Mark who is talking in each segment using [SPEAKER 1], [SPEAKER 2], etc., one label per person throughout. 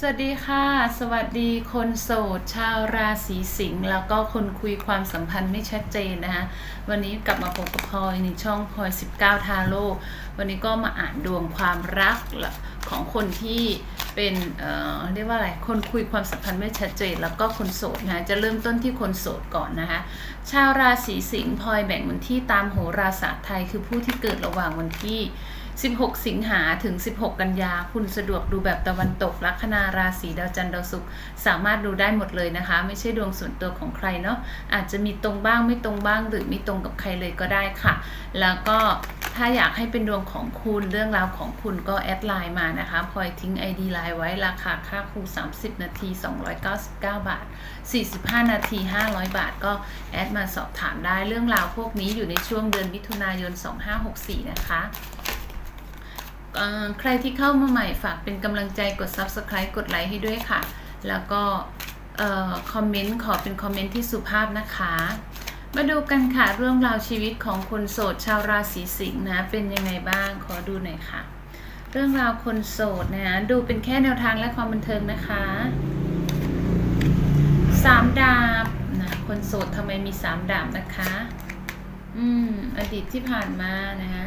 [SPEAKER 1] สวัสดีค่ะ สวัสดีคนโสด ชาวราศีสิงห์แล้วก็คนคุยความสัมพันธ์ไม่ชัดเจนนะคะ วันนี้กลับมาพบกับพลอยในช่องพลอย19 ทาโร่วันนี้ก็มาอ่านดวงความรักของคนที่เป็นเอ่อเรียกว่าอะไรคนคุยความสัมพันธ์ไม่ชัดเจน แล้วก็คนโสดนะจะเริ่มต้นที่คนโสดก่อนนะคะชาวราศีสิงห์พลอยแบ่งวันที่ตามโหราศาสตร์ไทยคือผู้ที่เกิดระหว่างวันที่ 16 สิงหาถึง 16 กันยา คุณสะดวกดูแบบตะวันตก ลัคนาราศีดาวจันทร์ดาวศุกร์สามารถดูได้หมดเลยนะคะ ไม่ใช่ดวงส่วนตัวของใครเนาะอาจจะมีตรงบ้างไม่ตรงบ้างหรือไม่ตรงกับใครเลยก็ได้ค่ะ แล้วก็ถ้าอยากให้เป็นดวงของคุณเรื่องราวของคุณก็แอดไลน์มานะคะพลอยทิ้ง ID ไลน์ไว้ราคาค่าครู 30 นาที 299 บาท 45 นาที 500 บาท ก็แอดมาสอบถามได้เรื่องราวพวกนี้อยู่ในช่วงเดือนมิถุนายน 2564 นะคะเอ่อ ใครที่เข้ามาใหม่ฝากเป็นกำลังใจกด Subscribe กดไลค์ให้ด้วยค่ะ แล้วก็คอมเมนต์ขอเป็นคอมเมนต์ที่สุภาพนะคะ มาดูกันค่ะเรื่องราวชีวิตของคนโสดชาวราศีสิงห์นะเป็นยังไงบ้างขอดูหน่อยค่ะ เรื่องราวคนโสดนะดูเป็นแค่แนวทางและความบันเทิงนะคะสามดาบนะคนโสดทำไมมีสามดาบนะคะ อืมอดีตที่ผ่านมานะคะ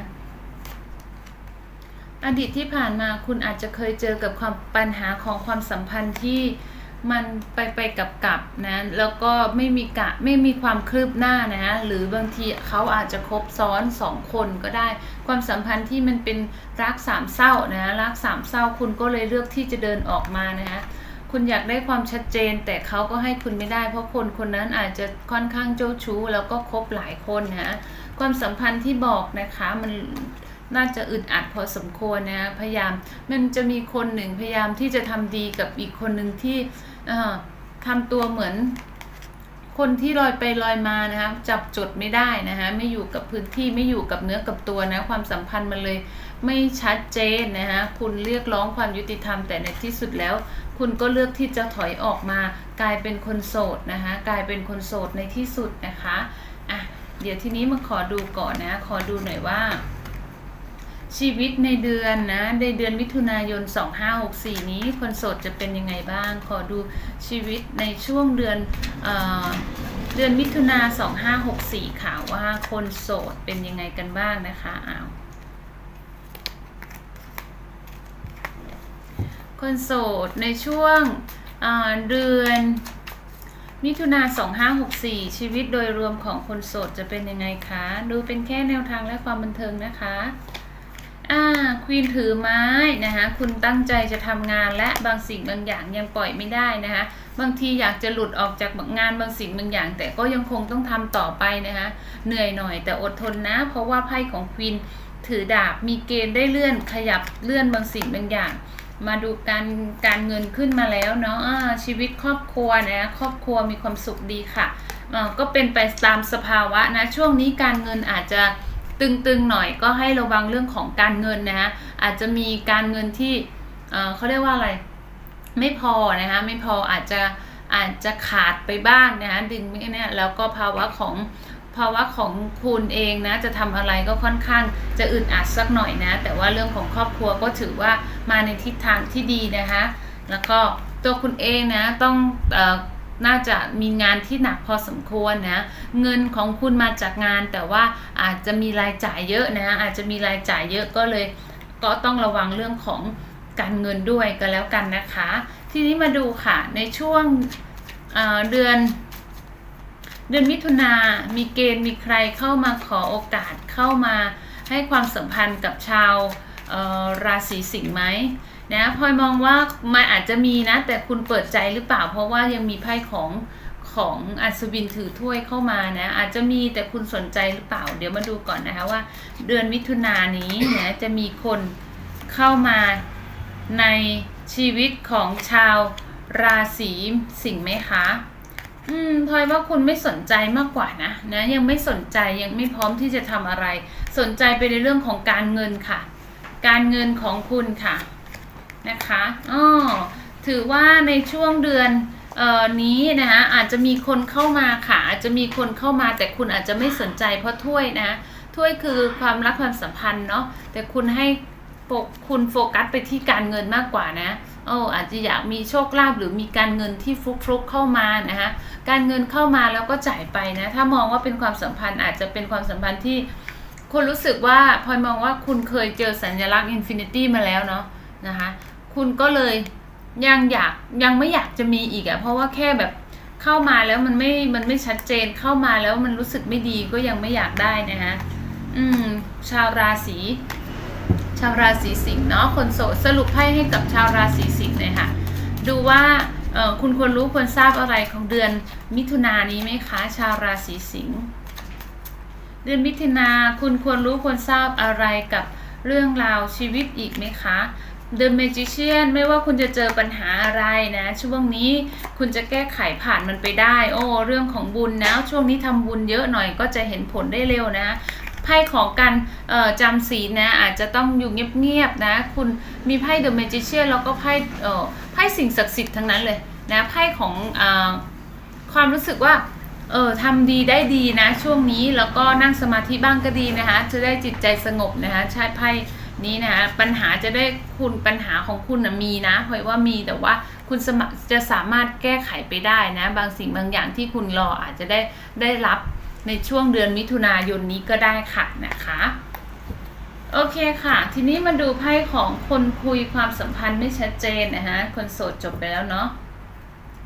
[SPEAKER 1] อดีตที่ผ่านมาคุณอาจจะเคยเจอกับความปัญหาของความสัมพันธ์ที่มันไปไปกับกับนะแล้วก็ไม่มีกะไม่มีความคืบหน้านะหรือบางทีเขาอาจจะคบซ้อนสองคนก็ได้ ความสัมพันธ์ที่มันเป็นรักสามเศร้านะรักสามเศร้าคุณก็เลยเลือกที่จะเดินออกมานะคะคุณอยากได้ความชัดเจน แต่เขาก็ให้คุณไม่ได้ เพราะคนคนนั้นอาจจะค่อนข้างเจ้าชู้ แล้วก็คบหลายคนนะความสัมพันธ์ที่บอกนะคะมัน น่าจะอึดอัดพอสมควรนะพยายามมันจะมีคนหนึ่งพยายามที่จะทำดีกับอีกคนหนึ่งที่ทำตัวเหมือนคนที่ลอยไปลอยมานะคะจับจุดไม่ได้นะคะไม่อยู่กับพื้นที่ไม่อยู่กับเนื้อกับตัวนะความสัมพันธ์มันเลยไม่ชัดเจนนะคะคุณเรียกร้องความยุติธรรมแต่ในที่สุดแล้ว คุณก็เลือกที่จะถอยออกมา กลายเป็นคนโสดนะคะกลายเป็นคนโสดในที่สุดนะคะอะเดี๋ยวทีนี้มาขอดูก่อนนะขอดูหน่อยว่า ชีวิตในเดือนนะในเดือนมิถุนายน 2564 นี้คนโสดจะเป็นยังไงบ้าง ขอดูชีวิตในช่วงเดือนเออเดือนมิถุนา2564 ค่ะว่าคนโสดเป็นยังไงกันบ้างนะคะอ้าวคนโสดในช่วงเเดือนมิถุนา2564 ชีวิตโดยรวมของคนโสดจะเป็นยังไงคะ ดูเป็นแค่แนวทางและความบันเทิงนะคะ อ่าควีนถือไม้นะคะคุณตั้งใจจะทำงานและบางสิ่งบางอย่างยังปล่อยไม่ได้นะคะบางทีอยากจะหลุดออกจากงานบางสิ่งบางอย่าง แต่ก็ยังคงต้องทำต่อไปนะคะเหนื่อยหน่อยแต่อดทนนะ เพราะว่าไพ่ของควีนถือดาบมีเกณฑ์ได้เลื่อนขยับเลื่อนบางสิ่งบางอย่าง มาดูการการเงินขึ้นมาแล้วเนาะชีวิตครอบครัวนะครอบครัวมีความสุขดีค่ะก็เป็นไปตามสภาวะนะช่วงนี้การเงินอาจจะ ตึงๆหน่อยก็ให้ระวังเรื่องของการเงินนะฮะอาจจะมีการเงินที่เเขาเรียกว่าอะไร ไม่พอนะคะไม่พออาจจะอาจจะขาดไปบ้างนะคะดึงไม่เนี่ยแล้วก็ภาวะของภาวะของคุณเองนะจะทำอะไรก็ค่อนข้างจะอึดอัดสักหน่อยนะ แต่ว่าเรื่องของครอบครัวก็ถือว่ามาในทิศทางที่ดีนะคะ แล้วก็ตัวคุณเองนะต้องอ น่าจะมีงานที่หนักพอสมควรนะ เงินของคุณมาจากงาน แต่ว่าอาจจะมีรายจ่ายเยอะนะ อาจจะมีรายจ่ายเยอะก็เลย ก็ต้องระวังเรื่องของการเงินด้วยก็แล้วกันนะคะ ทีนี้มาดูค่ะในช่วงเเดือน เดือนมิถุนามีเกณฑ์มีใครเข้ามาขอโอกาสเข้ามาให้ความสัมพันธ์กับชาวราศีสิงห์ไหม นะพลอยมองว่ามันอาจจะมีนะ แต่คุณเปิดใจหรือเปล่า เพราะว่ายังมีไพ่ของของอัศวินถือถ้วยเข้ามานะ อาจจะมีแต่คุณสนใจหรือเปล่า เดี๋ยวมาดูก่อนนะคะว่า เดือนมิถุนายนี้นะจะมีคนเข้ามาในชีวิตของชาวราศีสิงห์ไหมคะ อืมพลอยว่าคุณไม่สนใจมากกว่านะนะยังไม่สนใจยังไม่พร้อมที่จะทำอะไร สนใจไปในเรื่องของการเงินค่ะ การเงินของคุณค่ะ นะคะอ๋อถือว่าในช่วงเดือนออนี้นะคะอาจจะมีคนเข้ามาค่ะอาจจะมีคนเข้ามาแต่คุณอาจจะไม่สนใจเพราะถ้วยนะถ้วยคือความรักความสัมพันธ์เนาะแต่คุณให้โฟคุณโฟกัสไปที่การเงินมากกว่านะโอ้อาจจะอยากมีโชคลาภหรือมีการเงินที่ฟลุกฟลุกเข้ามานะคะการเงินเข้ามาแล้วก็จ่ายไปนะถ้ามองว่าเป็นความสัมพันธ์อาจจะเป็นความสัมพันธ์ที่คุณรู้สึกว่าพลอยมองว่าคุณเคยเจอสัญลักษณ์อินฟินิตี้มาแล้วเนาะนะคะ คุณก็เลยยังอยากยังไม่อยากจะมีอีกอะเพราะว่าแค่แบบเข้ามาแล้วมันไม่มันไม่ชัดเจนเข้ามาแล้วมันรู้สึกไม่ดีก็ยังไม่อยากได้นะคะอืม ชาวราศีชาวราศีสิงห์เนาะคนโสดสรุปไพ่ให้กับชาวราศีสิงห์เลยค่ะ ดูว่าเออคุณควรรู้ควรทราบอะไรของเดือนมิถุนายนนี้ไหมคะ ชาวราศีสิงห์เดือนมิถุนาคุณควรรู้ควรทราบอะไรกับเรื่องราวชีวิตอีกไหมคะ The Magician ไม่ว่าคุณจะเจอปัญหาอะไรนะ ช่วงนี้คุณจะแก้ไขผ่านมันไปได้ โอ้เรื่องของบุญนะ ช่วงนี้ทำบุญเยอะหน่อยก็จะเห็นผลได้เร็วนะไพ่ของการจำศีลนะ อาจจะต้องอยู่เงียบๆนะ คุณมีไพ่ The Magician แล้วก็ไพ่ไพ่สิ่งศักดิ์สิทธิ์ทั้งนั้นเลยนะไพ่ของอความรู้สึกว่าเออทำดีได้ดีนะ ช่วงนี้แล้วก็นั่งสมาธิบ้างก็ดีนะคะจะได้จิตใจสงบนะคะใช่ไพ่ นี้นะคะปัญหาจะได้คุณปัญหาของคุณนะมีนะเพราะว่ามีแต่ว่าคุณสมจะสามารถแก้ไขไปได้นะ บางสิ่งบางอย่างที่คุณรออาจจะได้ได้รับในช่วงเดือนมิถุนายนนี้ก็ได้ค่ะนะคะโอเคค่ะ ทีนี้มาดูไพ่ของคนคุยความสัมพันธ์ไม่ชัดเจนนะคะคนโสดจบไปแล้วเนาะ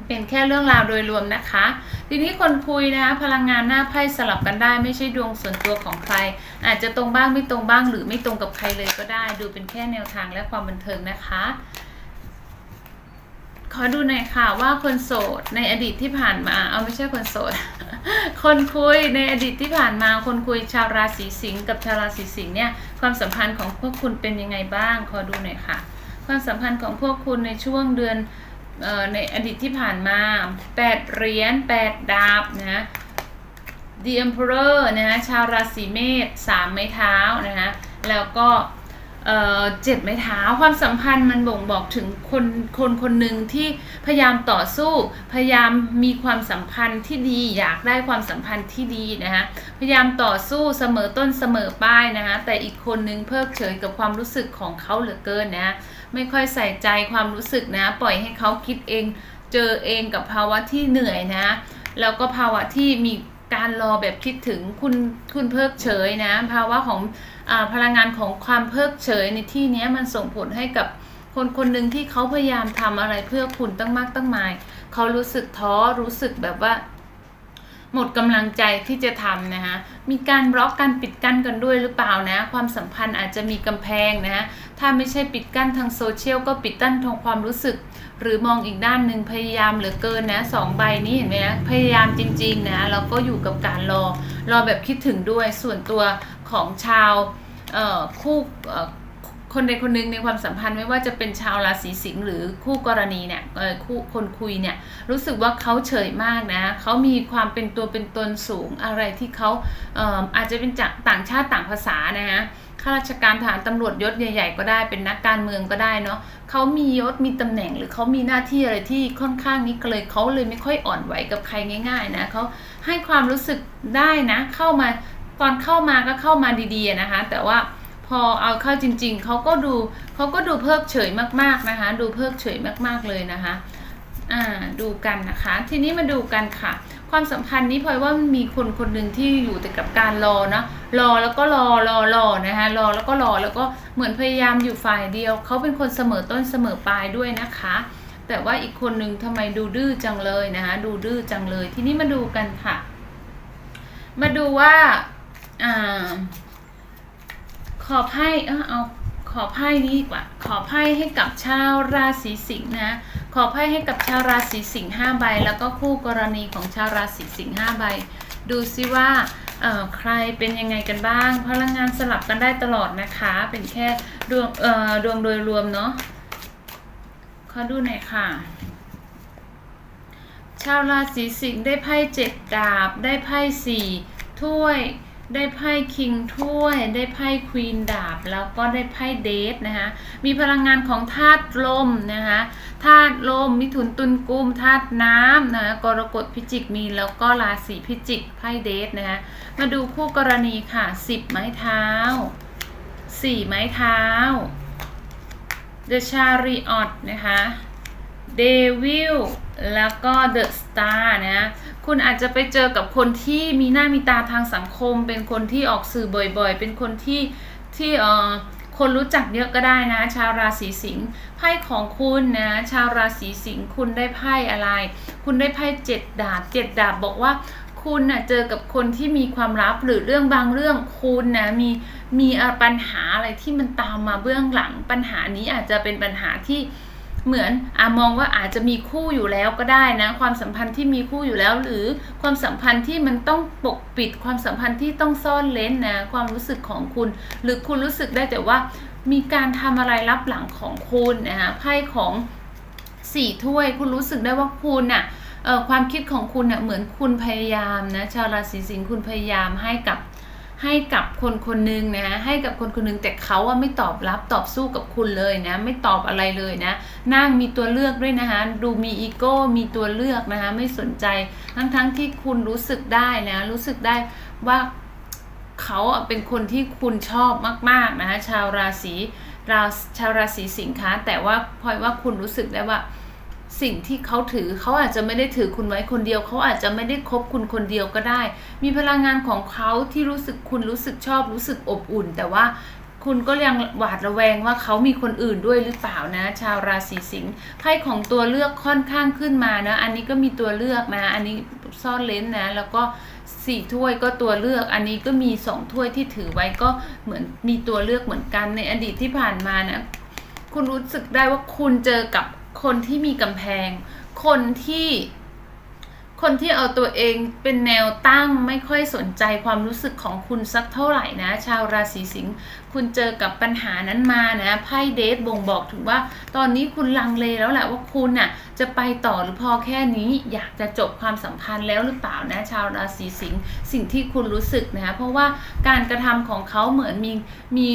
[SPEAKER 1] เป็นแค่เรื่องราวโดยรวมนะคะ ทีนี้คนคุยนะคะพลังงานหน้าไพ่สลับกันได้ ไม่ใช่ดวงส่วนตัวของใคร อาจจะตรงบ้างไม่ตรงบ้าง หรือไม่ตรงกับใครเลยก็ได้ ดูเป็นแค่แนวทางและความบันเทิงนะคะ ขอดูหน่อยค่ะว่าคนโสดในอดีตที่ผ่านมา เอาไม่ใช่คนโสด คนคุยในอดีตที่ผ่านมา คนคุยชาวราศีสิงห์กับชาวราศีสิงห์เนี่ยความสัมพันธ์ของพวกคุณเป็นยังไงบ้าง ขอดูหน่อยค่ะ ความสัมพันธ์ของพวกคุณในช่วงเดือน ในอดีตที่ผ่านมาแปดเหรียญแปดดาบนะ The Emperor นะฮะชาวราศีเมษสามไม้เท้านะฮะแล้วก็ เจ็ดไม้เท้าความสัมพันธ์มันบ่งบอกถึงคนคนคนหนึ่งที่พยายามต่อสู้ พยายามมีความสัมพันธ์ที่ดีอยากได้ความสัมพันธ์ที่ดีนะฮะพยายามต่อสู้เสมอต้นเสมอปลายนะฮะแต่อีกคนนึงเพิกเฉยกับความรู้สึกของเขาเหลือเกินนะฮะไม่ค่อยใส่ใจความรู้สึกนะ ปล่อยให้เขาคิดเองเจอเองกับภาวะที่เหนื่อยนะแล้วก็ภาวะที่มีการรอแบบคิดถึงคุณคุณเพิกเฉยนะ ภาวะของ พลังงานของความเพิกเฉยในที่นี้มันส่งผลให้กับคนคนหนึ่งที่เขาพยายามทำอะไรเพื่อคุณตั้งมากตั้งมาย เขารู้สึกท้อรู้สึกแบบว่า หมดกำลังใจที่จะทำนะคะมีการบล็อกการปิดกั้นกันด้วยหรือเปล่านะ ความสัมพันธ์อาจจะมีกำแพงนะถ้าไม่ใช่ปิดกั้นทางโซเชียลก็ปิดกั้นทางความรู้สึก หรือมองอีกด้านหนึ่งพยายามเหลือเกินนะสองใบนี้เห็นไหมนะพยายามจริง ๆ นะแล้วก็อยู่กับการรอ รอแบบคิดถึงด้วยส่วนตัว ของชาวคู่คนใดคนหนึ่งในความสัมพันธ์ไม่ว่าจะเป็นชาวราศีสิงห์หรือคู่กรณีเนี่ยคู่คนคุยเนี่ยรู้สึกว่าเขาเฉยมากนะเขามีความเป็นตัวเป็นตนสูงอะไรที่เขาเอออาจจะเป็นจากต่างชาติต่างภาษานะฮะข้าราชการทหารตำรวจยศใหญ่ๆก็ได้เป็นนักการเมืองก็ได้เนาะเขามียศมีตำแหน่งหรือเขามีหน้าที่อะไรที่ค่อนข้างนี้เลยเขาเลยไม่ค่อยอ่อนไหวกับใครง่าย ๆ นะเขาให้ความรู้สึกได้นะเข้ามา ตอนเข้ามาก็เข้ามาดีๆนะคะ แต่ว่าพอเอาเข้าจริง ๆเขาก็ดูเขาก็ดูเพิกเฉยมากๆนะคะ ดูเพิกเฉยมากๆเลยนะคะอ่าดูกันนะคะ ทีนี้มาดูกันค่ะ ความสัมพันธ์นี้พลอยว่ามันมีคนคนหนึ่งที่อยู่แต่กับการรอเนาะรอแล้วก็รอรอรอนะคะรอแล้วก็รอแล้วก็เหมือนพยายามอยู่ฝ่ายเดียวเขาเป็นคนเสมอต้นเสมอปลายด้วยนะคะ แต่ว่าอีกคนหนึ่งทำไมดูดื้อจังเลยนะคะดูดื้อจังเลย ทีนี้มาดูกันค่ะ มาดูว่า อ่า ขอไพ่เออเอาขอไพ่นี้ดีกว่า ขอไพ่ให้กับชาวราศีสิงห์นะ ขอไพ่ให้กับชาวราศีสิงห์ห้าใบ แล้วก็คู่กรณีของชาวราศีสิงห์ห้าใบ ดูซิว่าใครเป็นยังไงกันบ้าง พลังงานสลับกันได้ตลอดนะคะ เป็นแค่ดวงเอ่อดวงโดยรวมเนาะขอดูหน่อยค่ะ ชาวราศีสิงห์ได้ไพ่เจ็ดดาบ ได้ไพ่สี่ถ้วย ได้ไพ่คิงถ้วย ได้ไพ่ควีนดาบ แล้วก็ได้ไพ่เดทนะคะมีพลังงานของธาตุลมนะคะธาตุลม มิถุนตุลกุมธาตุน้ำนะะกรกฎพิจิกมีแล้วก็ราศีพิจิกไพ่เดทนะคะมาดูคู่กรณีค่ะสิบไม้เท้าสี่ไม้เท้า The Chariot นะคะ Devil แล้วก็ The Star นะ คุณอาจจะไปเจอกับคนที่มีหน้ามีตาทางสังคม เป็นคนที่ออกสื่อบ่อยๆ เป็นคนที่ที่เอ่อคนรู้จักเยอะก็ได้นะ ชาวราศีสิงห์ไพ่ของคุณนะชาวราศีสิงห์คุณได้ไพ่อะไร คุณได้ไพ่เจ็ดดาบเจ็ดดาบบอกว่าคุณนะเจอกับคนที่มีความลับหรือเรื่องบางเรื่องคุณนะมีมีปัญหาอะไรที่มันตามมาเบื้องหลัง ปัญหานี้อาจจะเป็นปัญหาที่ เหมือนอามองว่าอาจจะมีคู่อยู่แล้วก็ได้นะ ความสัมพันธ์ที่มีคู่อยู่แล้ว หรือความสัมพันธ์ที่มันต้องปกปิดความสัมพันธ์ที่ต้องซ่อนเล้นนะ ความรู้สึกของคุณ หรือคุณรู้สึกได้แต่ว่ามีการทำอะไรลับหลังของคุณนะคะไพ่ของสี่ถ้วย คุณรู้สึกได้ว่าคุณน่ะเอ่อความคิดของคุณเน่ยเหมือนคุณพยายามนะชาวราศีสิงห์คุณพยายามให้กับ ให้กับคนคนหนึ่งนะให้กับคนคนหนึ่งแต่เขาอะไม่ตอบรับตอบสู้กับคุณเลยนะไม่ตอบอะไรเลยนะนั่งมีตัวเลือกด้วยนะคะดูมีอีโก้มีตัวเลือกนะคะไม่สนใจทั้งทั้งที่คุณรู้สึกได้นะรู้สึกได้ว่าเขาเป็นคนที่คุณชอบมากๆนะคะชาวราศีราชาวราศีสิงค์คะแต่ว่าพลอยว่าคุณรู้สึกได้ว่า สิ่งที่เขาถือเขาอาจจะไม่ได้ถือคุณไว้คนเดียว เขาอาจจะไม่ได้คบคุณคนเดียวก็ได้ มีพลังงานของเขาที่รู้สึกคุณรู้สึกชอบรู้สึกอบอุ่น แต่ว่าคุณก็ยังหวาดระแวงว่าเขามีคนอื่นด้วยหรือเปล่านะ ชาวราศีสิงห์ไพ่ของตัวเลือกค่อนข้างขึ้นมานะ อันนี้ก็มีตัวเลือกนะ อันนี้ซ่อนเลนนะ แล้วก็สี่ถ้วยก็ตัวเลือก อันนี้ก็มีสองถ้วยที่ถือไว้ก็เหมือนมีตัวเลือกเหมือนกันในอดีตที่ผ่านมานะ คุณรู้สึกได้ว่าคุณเจอกับ คนที่มีกำแพง คนที่คนที่เอาตัวเองเป็นแนวตั้งไม่ค่อยสนใจความรู้สึกของคุณสักเท่าไหร่นะ ชาวราศีสิงห์คุณเจอกับปัญหานั้นมานะไพ่เดทบ่งบอกถึงว่า ตอนนี้คุณลังเลแล้วแหละว่าคุณน่ะจะไปต่อหรือพอแค่นี้อยากจะจบความสัมพันธ์แล้วหรือเปล่านะ ชาวราศีสิงห์สิ่งที่คุณรู้สึกนะเพราะว่าการกระทำของเขาเหมือนมีมี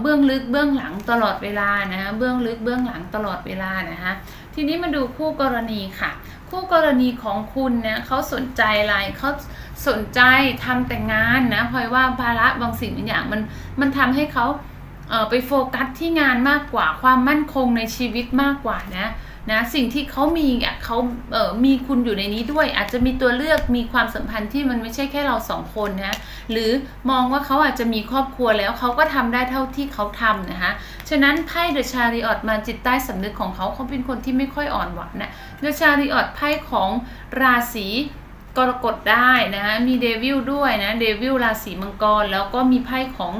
[SPEAKER 1] เบื้องลึกเบื้องหลังตลอดเวลานะเบื้องลึกเบื้องหลังตลอดเวลานะฮะทีนี้มาดูคู่กรณีค่ะ คู่กรณีของคุณเนี่ยเขาสนใจอะไรเขาสนใจทำแต่งานนะพลอยว่าภาระบางสิ่งบางอย่างมันมันทำให้เขาเไปโฟกัสที่งานมากกว่าความมั่นคงในชีวิตมากกว่านะ นะสิ่งที่เขามีอะเขาเอ่อมีคุณอยู่ในนี้ด้วย อาจจะมีตัวเลือกมีความสัมพันธ์ที่มันไม่ใช่แค่เราสองคนนะหรือมองว่าเขาอาจจะมีครอบครัวแล้วเขาก็ทำได้เท่าที่เขาทำนะคะฉะนั้นไพ่เดอะชาริออตมาจิตใต้สำนึกของเขาเขาเป็นคนที่ไม่ค่อยอ่อนหวานนะเดอะชาริออตไพ่ของราศีกรกฎได้นะคะมีเดวิลด้วยนะเดวิลราศีมังกรแล้วก็มีไพ่ของ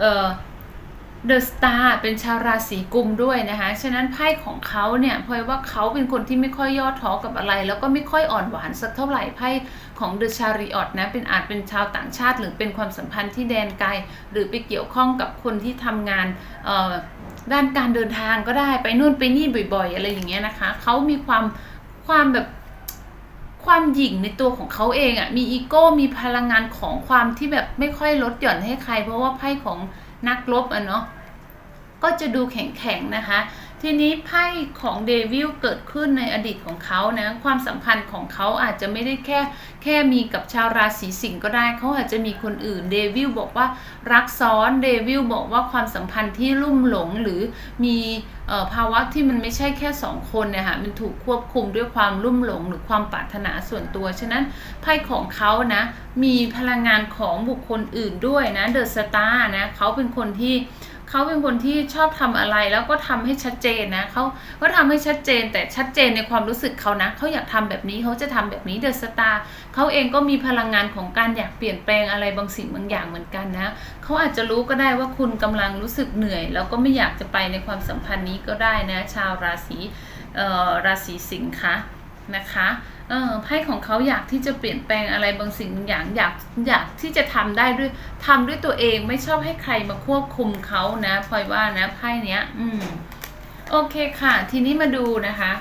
[SPEAKER 1] เอ่อ เดอะสตาร์เป็นชาวราศีกุมด้วยนะคะ ฉะนั้นไพ่ของเขาเนี่ยพลอยว่าเขาเป็นคนที่ไม่ค่อยย่อท้อกับอะไร แล้วก็ไม่ค่อยอ่อนหวานสักเท่าไหร่ไพ่ของเดอะชาริออตนะเป็นอาจเป็นชาวต่างชาติ หรือเป็นความสัมพันธ์ที่แดนไกล หรือไปเกี่ยวข้องกับคนที่ทำงานด้านการเดินทางก็ได้ไปนู่นไปนี่บ่อยๆ อะไรอย่างเงี้ยนะคะเขามีความความแบบความหยิ่งในตัวของเขาเองอะ่ะมีอีโก้มีพลังงานของความที่แบบไม่ค่อยลดหย่อนให้ใคร เพราะว่าไพ่ของ นักรบอะเนาะก็จะดูแข็งๆนะคะ ทีนี้ไพ่ของเดวิลเกิดขึ้นในอดีตของเขานะ ความสัมพันธ์ของเขาอาจจะไม่ได้แค่แค่มีกับชาวราศีสิงห์ก็ได้ เขาอาจจะมีคนอื่น เดวิลบอกว่ารักซ้อน เดวิลบอกว่าความสัมพันธ์ที่ลุ่มหลงหรือมี ภาวะที่มันไม่ใช่แค่สองคนเนะคะมันถูกควบคุมด้วยความลุ่มหลงหรือความปรารถนาส่วนตัว ฉะนั้นไพ่ของเขานะมีพลังงานของบุคคลอื่นด้วยนะเดอะสตาร์นะเขาเป็นคนที่เขาเป็นคนที่ชอบทำอะไรแล้วก็ทำให้ชัดเจนนะเขาก็ทำให้ชัดเจนแต่ชัดเจนในความรู้สึกเขานะเขาอยากทำแบบนี้เขาจะทำแบบนี้เดอะสตาร์เขาเองก็มีพลังงานของการอยากเปลี่ยนแปลงอะไรบางสิ่งบางอย่างเหมือนกันนะ เขาอาจจะรู้ก็ได้ว่าคุณกำลังรู้สึกเหนื่อย แล้วก็ไม่อยากจะไปในความสัมพันธ์นี้ก็ได้นะ ชาวราศีราศีสิงค์คะนะคะไพ่ของเขาอยากที่จะเปลี่ยนแปลงอะไรบางสิ่งบางอย่างอยากอยากที่จะทำได้ด้วยทำด้วยตัวเองไม่ชอบให้ใครมาควบคุมเขานะพลอยว่านะไพ่เนี้ย อืมโอเคค่ะ ทีนี้มาดูนะคะ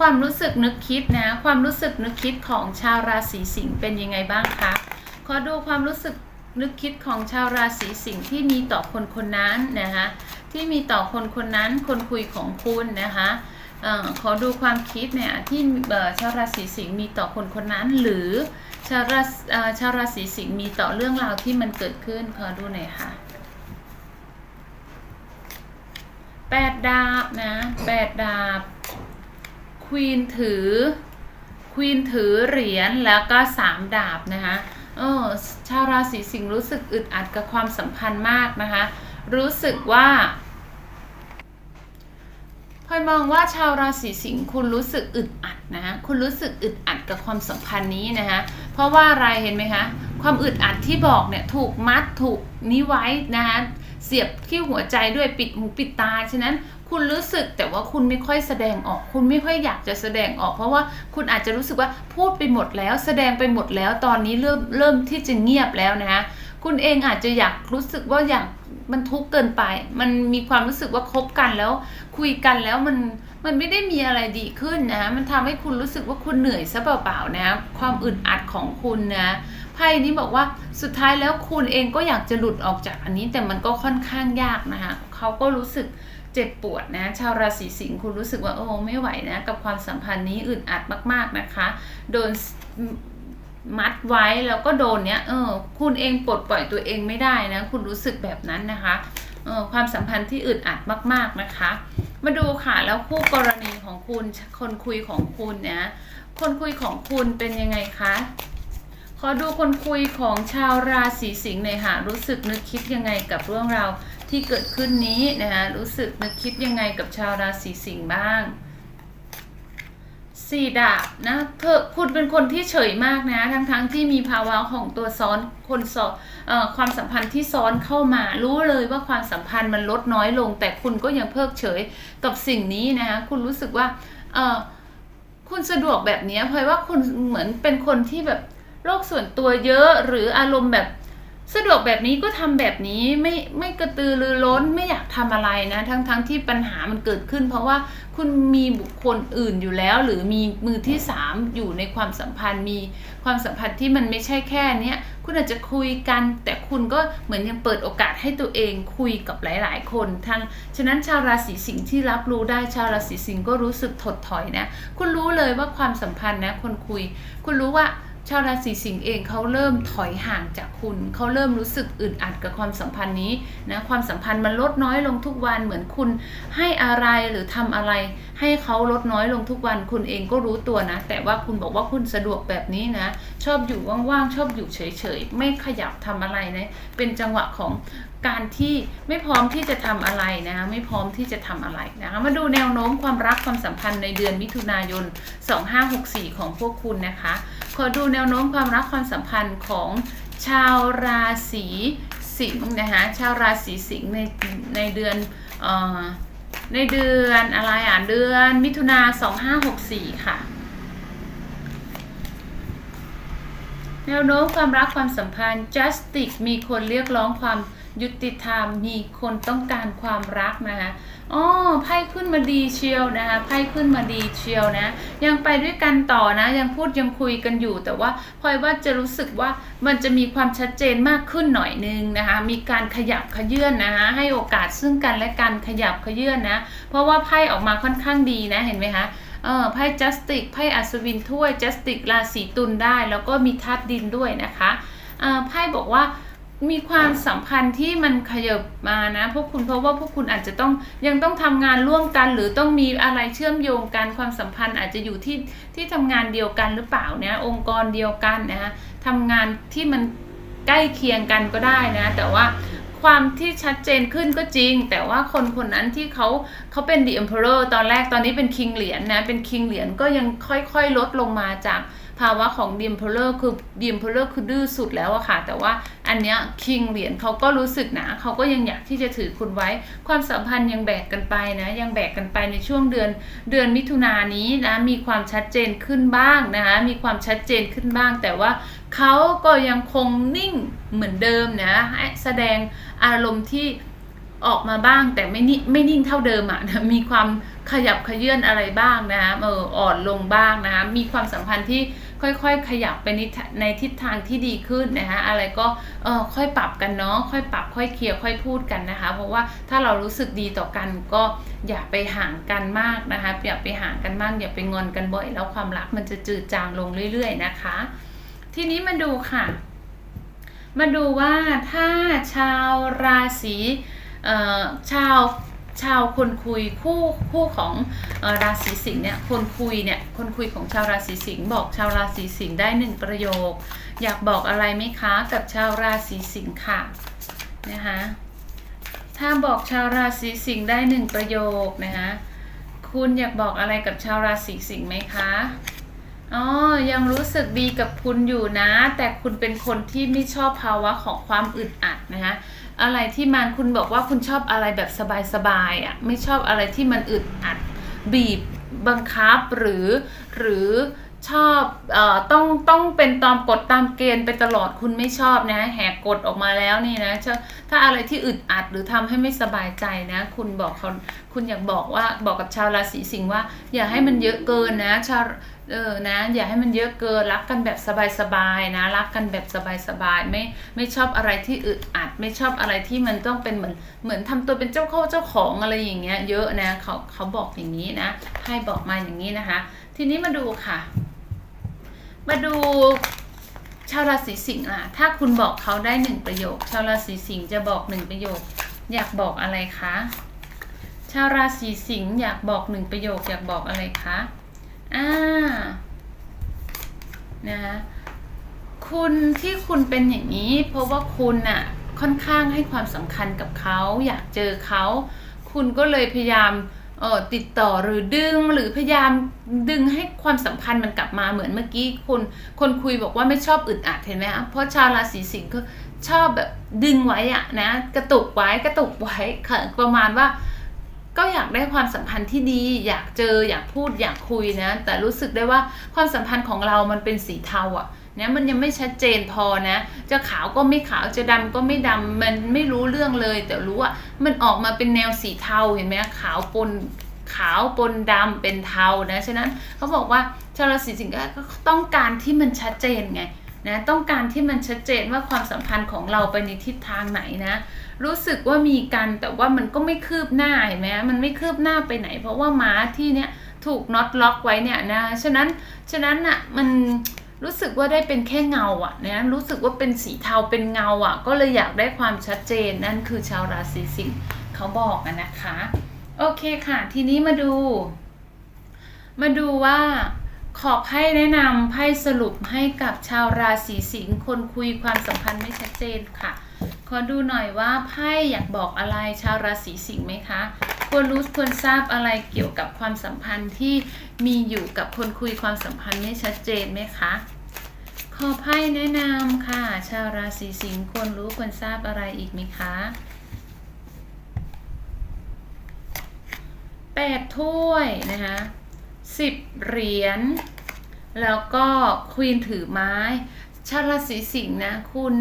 [SPEAKER 1] ความรู้สึกนึกคิดนะ ความรู้สึกนึกคิดของชาวราศีสิงห์เป็นยังไงบ้างคะขอดูความรู้สึก นึกคิดของชาวราศีสิงห์ที่มีต่อคนคนนั้นนะคะที่มีต่อคนคนนั้นคนคุยของคุณนะคะเอขอดูความคิดเนี่ยที่ชาวราศีสิงห์มีต่อคนคนนั้น หรือชาวราชาวราศีสิงห์มีต่อเรื่องราวที่มันเกิดขึ้นขอดูหน่อยค่ะแปดดาบนะแปดดาบควีนถือควีนถือเหรียญแล้วก็สามดาบนะคะ เออชาวราศีสิงห์รู้สึกอึดอัดกับความสัมพันธ์มากนะคะ รู้สึกว่าพลอยมองว่าชาวราศีสิงห์คุณรู้สึกอึดอัดนะคะคุณรู้สึกอึดอัดกับความสัมพันธ์นี้นะคะเพราะว่าอะไรเห็นไหมคะ ความอึดอัดที่บอกเนี่ยถูกมัดถูกนี้ไว้นะคะเสียบที่หัวใจด้วยปิดหูปิดตา ฉะนั้น คุณรู้สึกแต่ว่าคุณไม่ค่อยแสดงออก คุณไม่ค่อยอยากจะแสดงออก เพราะว่าคุณอาจจะรู้สึกว่าพูดไปหมดแล้ว แสดงไปหมดแล้วตอนนี้เริ่มเริ่มที่จะเงียบแล้วนะคะคุณเองอาจจะอยากรู้สึกว่าอยากมันทุกข์เกินไป มันมีความรู้สึกว่าคบกันแล้ว คุยกันแล้วมันมันไม่ได้มีอะไรดีขึ้นนะมันทำให้คุณรู้สึกว่าคุณเหนื่อยซะเปล่าๆนะความอึดอัดของคุณนะไพ่นี้บอกว่าสุดท้ายแล้วคุณเองก็อยากจะหลุดออกจากอันนี้แต่มันก็ค่อนข้างยากนะคะเขาก็รู้สึก เจ็บปวดนะชาวราศีสิงห์คุณรู้สึกว่าโอ้ไม่ไหวนะกับความสัมพันธ์นี้อึดอัดมาก ๆนะคะ โดนมัดไว้แล้วก็โดนเนี้ยเออคุณเองปลดปล่อยตัวเองไม่ได้นะคุณรู้สึกแบบนั้นนะคะเออความสัมพันธ์ที่อึดอัดมาก ๆนะคะ มาดูค่ะแล้วคู่กรณีของคุณคนคุยของคุณเนี่ยคนคุยของคุณเป็นยังไงคะขอดูคนคุยของชาวราศีสิงห์หน่อยค่ะรู้สึกนึกคิดยังไงกับเรื่องราว ที่เกิดขึ้นนี้นะคะรู้สึกนึกคิดยังไงกับชาวราศีสิงห์บ้างสี่ดาบนะเธอคุณเป็นคนที่เฉยมากนะทั้งๆทที่มีภาวะของตัวซ้อนคนซ้อนออความสัมพันธ์ที่ซ้อนเข้ามา รู้เลยว่าความสัมพันธ์มันลดน้อยลง แต่คุณก็ยังเพิกเฉยกับสิ่งนี้นะคะคุณรู้สึกว่าเออคุณสะดวกแบบนี้เพราะว่าคุณเหมือนเป็นคนที่แบบโลกส่วนตัวเยอะหรืออารมณ์แบบ สะดวกแบบนี้ก็ทำแบบนี้ไม่ไม่กระตือรือร้นไม่อยากทำอะไรนะทั้งทั้งที่ปัญหามันเกิดขึ้น เพราะว่าคุณมีบุคคลอื่นอยู่แล้ว หรือมีมือที่สามอยู่ในความสัมพันธ์ มีความสัมพันธ์ที่มันไม่ใช่แค่เนี้ยคุณอาจจะคุยกัน แต่คุณก็เหมือนยังเปิดโอกาสให้ตัวเองคุยกับหลาย ๆ คนทั้งฉะนั้นชาวราศีสิงห์ที่รับรู้ได้ชาวราศีสิงห์ก็รู้สึกถดถอยนะ คุณรู้เลยว่าความสัมพันธ์นะคนคุย คุณรู้ว่า ชาวราศีสิงห์เองเขาเริ่มถอยห่างจากคุณ เขาเริ่มรู้สึกอึดอัดกับความสัมพันธ์นี้นะความสัมพันธ์มันลดน้อยลงทุกวันเหมือนคุณให้อะไรหรือทำอะไร ให้เขาลดน้อยลงทุกวัน คุณเองก็รู้ตัวนะ แต่ว่าคุณบอกว่าคุณสะดวกแบบนี้นะ ชอบอยู่ว่างๆชอบอยู่เฉยๆไม่ขยับทำอะไรนะเป็นจังหวะของ การที่ไม่พร้อมที่จะทำอะไรนะคะไม่พร้อมที่จะทำอะไรนะคะมาดูแนวโน้มความรักความสัมพันธ์ในเดือนมิถุนายน 2564 ของพวกคุณนะคะ ขอดูแนวโน้มความรักความสัมพันธ์ของชาวราศีสิงห์นะคะชาวราศีสิงห์ในในเดือนเอ่อในเดือนอะไรอะเดือนมิถุนา2564 ค่ะ แนวโน้มความรักความสัมพันธ์ justice มีคนเรียกร้องความยุติธรรม มีคนต้องการความรักนะคะอ๋อไพ่ขึ้นมาดีเชียวนะคะไพ่ขึ้นมาดีเชียวนะ ยังไปด้วยกันต่อนะ ยังพูดยังคุยกันอยู่ แต่ว่าพลอยว่าจะรู้สึกว่ามันจะมีความชัดเจนมากขึ้นหน่อยนึงนะคะ มีการขยับขยื่นนะคะให้โอกาสซึ่งกันและกันขยับขยื่นนะ เพราะว่าไพ่ออกมาค่อนข้างดีนะ เห็นไหมคะ เออไพ่จัสติกไพ่อัศวินถ้วยจัสติกราศีตุลได้ แล้วก็มีธาตุดินด้วยนะคะเออไพ่บอกว่ามีความสัมพันธ์ที่มันขยับมานะ พวกคุณเพราะว่าพวกคุณอาจจะต้องยังต้องทำงานร่วมกัน หรือต้องมีอะไรเชื่อมโยงกันความสัมพันธ์อาจจะอยู่ที่ที่ทำงานเดียวกันหรือเปล่านะองค์กรเดียวกันนะทำงานที่มันใกล้เคียงกันก็ได้นะ แต่ว่า ความที่ชัดเจนขึ้นก็จริง แต่ว่าคนคนนั้นที่เขาเขาเป็น The Emperor ตอนแรกตอนนี้เป็น King เหรียญนะเป็น King เหรียญก็ยังค่อยๆ ลดลงมาจาก ภาวะของ The Emperor คือ The Emperor คือดื้อสุดแล้วอะค่ะ แต่ว่าอันเนี้ย King เหรียญเขาก็รู้สึกนะเขาก็ยังอยากที่จะถือคุณไว้ ความสัมพันธ์ยังแบกกันไปนะยังแบกกันไปในช่วงเดือนเดือนมิถุนายนนี้นะมีความชัดเจนขึ้นบ้างนะคะมีความชัดเจนขึ้นบ้าง แต่ว่าเขาก็ยังคงนิ่งเหมือนเดิมนะแสดงอารมณ์ที่ออกมาบ้างแต่ไม่นิ่ไม่นิ่งเท่าเดิมอะนะมีความ ขยับขยื่นอะไรบ้างนะคะเอออ่อนลงบ้างนะคะมีความสัมพันธ์ที่ค่อยๆ ขยับไปในทในทิศทางที่ดีขึ้นนะคะอะไรก็เออค่อยปรับกันเนาะค่อยปรับค่อยเคลียร์ค่อยพูดกันนะคะ เพราะว่าถ้าเรารู้สึกดีต่อกันก็อย่าไปห่างกันมากนะคะอย่าไปห่างกันมาก อย่าไปงอนกันบ่อย แล้วความรักมันจะจืดจางลงเรื่อย ๆ นะคะ ทีนี้มาดูค่ะ มาดูว่าถ้าชาวราศีชาว ชาวคนคุยคู่คู่ของอราศีสิงห์เนี่ยคนคุยเนี่ยคนคุยของชาวราศีสิงห์บอกชาวราศีสิงห์ได้หนึ่งประโยค อยากบอกอะไรไหมคะกับชาวราศีสิงห์ค่ะนะคะถ้าบอกชาวราศีสิงห์ได้หนึ่งประโยคนะคะคุณอยากบอกอะไรกับชาวราศีสิงห์ไหมคะอ๋อ ยังรู้สึกดีกับคุณอยู่นะ แต่คุณเป็นคนที่ไม่ชอบภาวะของความอึดอัดนะคะ อะไรที่มันคุณบอกว่าคุณชอบอะไรแบบสบายๆอะไม่ชอบอะไรที่มันอึดอัดบีบบังคับหรือหรือชอบเอ่อต้องต้องเป็นตามกฎตามเกณฑ์ไปตลอดคุณไม่ชอบนะแหกกฎออกมาแล้วนี่นะถ้าอะไรที่อึดอัดหรือทำให้ไม่สบายใจนะ คุณบอกเขาคุณอยากบอกว่าบอกกับชาวราศีสิงห์ว่า อย่าให้มันเยอะเกินนะชาว เออนะอย่าให้มันเยอะเกินรักกันแบบสบายๆนะ รักกันแบบสบายๆไม่ไม่ชอบอะไรที่อึดอัด ไม่ชอบอะไรที่มันต้องเป็นเหมือนเหมือนทำตัวเป็นเจ้าเข้าเจ้าของอะไรอย่างเงี้ย เยอะนะเขาเขาบอกอย่างนี้นะให้บอกมาอย่างนี้นะคะ ทีนี้มาดูค่ะ มาดูชาวราศีสิงห์อะ ถ้าคุณบอกเขาได้หนึ่งประโยค ชาวราศีสิงห์จะบอกหนึ่งประโยค อยากบอกอะไรคะ ชาวราศีสิงห์อยากบอกหนึ่งประโยคอยากบอกอะไรคะ อ่านะคะคุณที่คุณเป็นอย่างนี้ เพราะว่าคุณน่ะค่อนข้างให้ความสำคัญกับเขาอยากเจอเขา คุณก็เลยพยายามเออติดต่อหรือดึงหรือพยายามดึงให้ความสัมพันธ์มันกลับมาเหมือนเมื่อกี้คนคนคุยบอกว่าไม่ชอบอึดอัดเห็นไหมคะเพราะชาวราศีสิงห์ก็ชอบแบบดึงไว้อะนะกระตุกไว้กระตุกไว้ประมาณว่า ก็อยากได้ความสัมพันธ์ที่ดี อยากเจออยากพูดอยากคุยนะ แต่รู้สึกได้ว่าความสัมพันธ์ของเรามันเป็นสีเทาอะเนี่ยมันยังไม่ชัดเจนพอนะ จะขาวก็ไม่ขาวจะดำก็ไม่ดำมันไม่รู้เรื่องเลย แต่รู้ว่ามันออกมาเป็นแนวสีเทาเห็นไหมขาวปนขาวปนดำเป็นเทานะฉะนั้นเขาบอกว่าชาวราศีสิงห์ก็ต้องการที่มันชัดเจนไง นะต้องการที่มันชัดเจนว่าความสัมพันธ์ของเราไปในทิศทางไหนนะ รู้สึกว่ามีกันแต่ว่ามันก็ไม่คืบหน้าเห็นไหมมันไม่คืบหน้าไปไหน เพราะว่าม้าที่เนี้ยถูกน็อตล็อกไว้เนี่ยนะฉะนั้นฉะนั้นอะมันรู้สึกว่าได้เป็นแค่เงาอะนะรู้สึกว่าเป็นสีเทาเป็นเงาอะ ก็เลยอยากได้ความชัดเจนนั่นคือชาวราศีสิงห์เขาบอกอะนะคะ โอเคค่ะ ทีนี้มาดู มาดูว่า ขอไพ่แนะนำไพ่สรุปให้กับชาวราศีสิงห์คนคุยความสัมพันธ์ไม่ชัดเจนค่ะ ขอดูหน่อยว่าไพ่อยากบอกอะไรชาวราศีสิงห์ไหมคะควรรู้ควรทราบอะไรเกี่ยวกับความสัมพันธ์ที่มีอยู่กับคนคุยความสัมพันธ์ไม่ชัดเจนไหมคะขอไพ่แนะนำค่ะ ชาวราศีสิงห์ควรรู้ควรทราบอะไรอีกไหมคะแปดถ้วยนะคะ สิบเหรียญ แล้วก็ควีนถือไม้ ชาวราศีสิงห์นะคุณ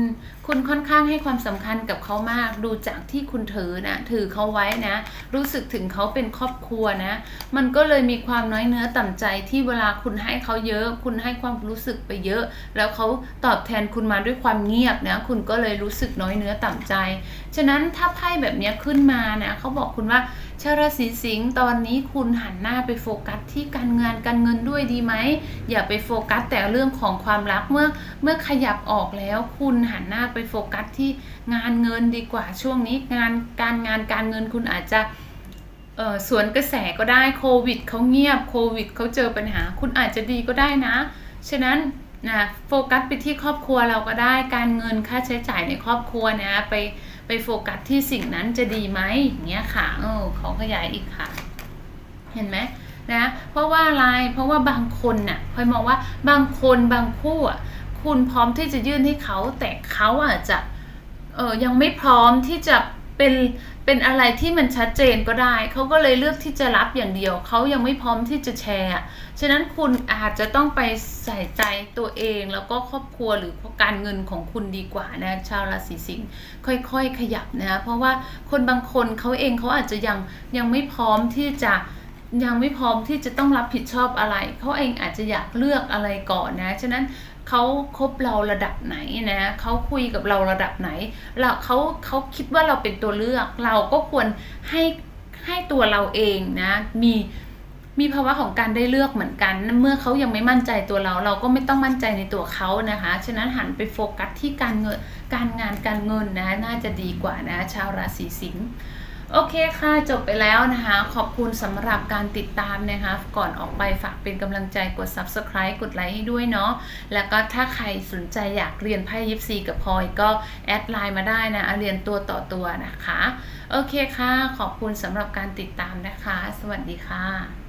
[SPEAKER 1] คุณค่อนข้างให้ความสำคัญกับเขามากดูจากที่คุณถือนะถือเขาไว้นะ รู้สึกถึงเขาเป็นครอบครัวนะ มันก็เลยมีความน้อยเนื้อต่ำใจที่เวลาคุณให้เขาเยอะ คุณให้ความรู้สึกไปเยอะ แล้วเขาตอบแทนคุณมาด้วยความเงียบนะคุณก็เลยรู้สึกน้อยเนื้อต่ำใจ ฉะนั้นถ้าไพ่แบบนี้ขึ้นมานะเขาบอกคุณว่า ชาวราศีสิงห์ตอนนี้คุณหันหน้าไปโฟกัสที่การงานการเงินด้วยดีไหม อย่าไปโฟกัสแต่เรื่องของความรักเมื่อเมื่อขยับออกแล้ว คุณหันหน้าไปโฟกัสที่งานเงินดีกว่าช่วงนี้งานการงานการเงินคุณอาจจะสวนกระแสก็ได้โควิดเขาเงียบโควิดเขาเจอปัญหา คุณอาจจะดีก็ได้นะ ฉะนั้นนะโฟกัสไปที่ครอบครัวเราก็ได้การเงินค่าใช้จ่ายในครอบครัวนะไป ไปโฟกัสที่สิ่งนั้นจะดีไหมอย่างเงี้ยค่ะเออขอขยายอีกค่ะ เห็นไหมนะเพราะว่าอะไรเพราะว่าบางคนน่ะพลอยมองว่าบางคนบางคู่อะคุณพร้อมที่จะยื่นให้เขาแต่เขาอาจจะเออยังไม่พร้อมที่จะเป็น เป็นอะไรที่มันชัดเจนก็ได้ เขาก็เลยเลือกที่จะรับอย่างเดียว เขายังไม่พร้อมที่จะแชร์ ฉะนั้นคุณอาจจะต้องไปใส่ใจตัวเองแล้วก็ครอบครัวหรือการเงินของคุณดีกว่านะ ชาวราศีสิงห์ค่อยๆ ขยับนะ เพราะว่าคนบางคนเขาเองเขาอาจจะยังยังไม่พร้อมที่จะยังไม่พร้อมที่จะต้องรับผิดชอบอะไร เขาเองอาจจะอยากเลือกอะไรก่อนนะ ฉะนั้น เขาคบเราระดับไหนนะเขาคุยกับเราระดับไหนเราเขาเขาคิดว่าเราเป็นตัวเลือก เราก็ควรให้ให้ตัวเราเองนะมีมีภาวะของการได้เลือกเหมือนกัน เมื่อเขายังไม่มั่นใจตัวเรา เราก็ไม่ต้องมั่นใจในตัวเขานะคะ ฉะนั้นหันไปโฟกัสที่การเงินการงานการเงินนะน่าจะดีกว่านะ ชาวราศีสิงห์ โอเคค่ะ จบไปแล้วนะคะ ขอบคุณสำหรับการติดตามนะคะ ก่อนออกไปฝากเป็นกำลังใจกด subscribe กดไลค์ให้ด้วยเนาะแล้วก็ถ้าใครสนใจอยากเรียนไพ่ยิปซีกับพลอยก็แอดไลน์มาได้นะเรียนตัวต่อตัวนะคะ โอเคค่ะ ขอบคุณสำหรับการติดตามนะคะ สวัสดีค่ะ